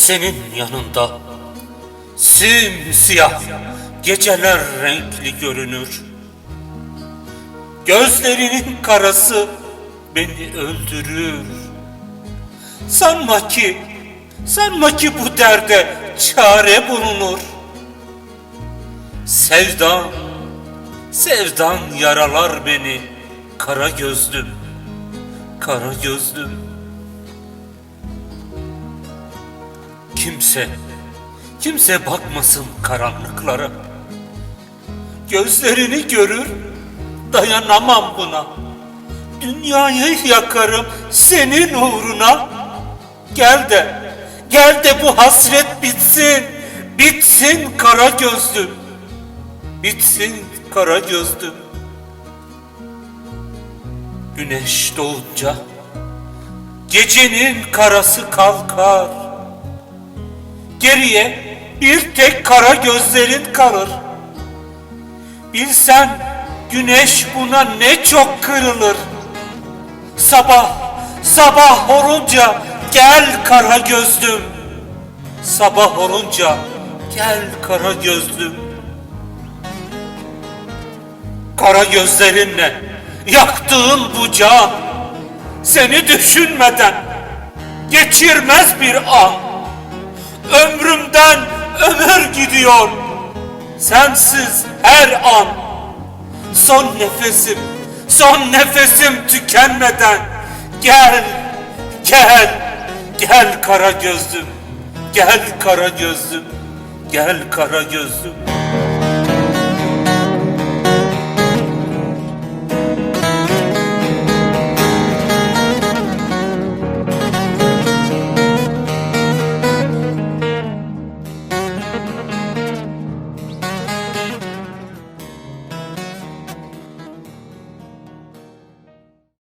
Senin yanında simsiyah geceler renkli görünür. Gözlerinin karası beni öldürür. Sanma ki, sanma ki bu derde çare bulunur. Sevdan, sevdan yaralar beni kara gözlüm, kara gözlüm. Kimse, kimse bakmasın karanlıklara. Gözlerini görür, dayanamam buna. Dünyayı yakarım senin uğruna. Gel de, gel de bu hasret bitsin, bitsin kara gözlüm. Bitsin kara gözlüm. Güneş doğunca gecenin karası kalkar. Geriye bir tek kara gözlerin kalır. Bilsen güneş buna ne çok kırılır. Sabah, sabah olunca gel kara gözlüm. Sabah olunca gel kara gözlüm. Kara gözlerinle yaktığın bu can seni düşünmeden geçirmez bir an. Ömrümden ömür gidiyor. Sensiz her an. Son nefesim, son nefesim tükenmeden gel, gel, gel kara gözlüm. Gel kara gözlüm, gel kara gözlüm.